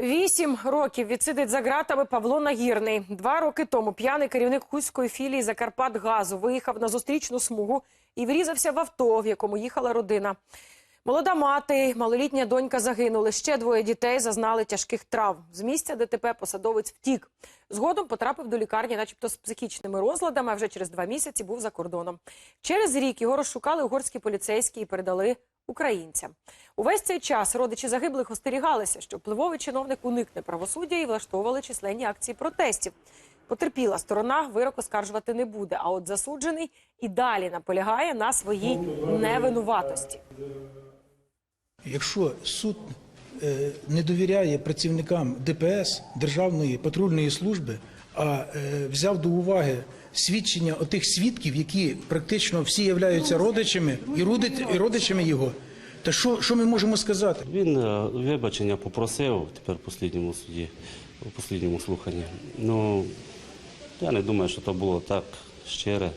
Вісім років відсидить за ґратами Павло Нагірний. Два роки тому п'яний керівник хуської філії Закарпатгазу виїхав на зустрічну смугу і врізався в авто, в якому їхала родина. Молода мати, малолітня донька загинули. Ще двоє дітей зазнали тяжких травм. З місця ДТП посадовець втік. Згодом потрапив до лікарні, начебто з психічними розладами. А вже через два місяці був за кордоном. Через рік його розшукали угорські поліцейські і передали українцям. Увесь цей час родичі загиблих остерігалися, що впливовий чиновник уникне правосуддя і влаштовували численні акції протестів. Потерпіла сторона вирок оскаржувати не буде. А от засуджений і далі наполягає на своїй невинуватості. Якщо суд не довіряє працівникам ДПС Державної патрульної служби, а е, взяв до уваги свідчення отих свідків, які практично всі являються родичами і родичами його, то що, що ми можемо сказати? Він е, вибачення попросив тепер в останньому суді, у останньому слуханні. Ну, я не думаю, що це було так щире.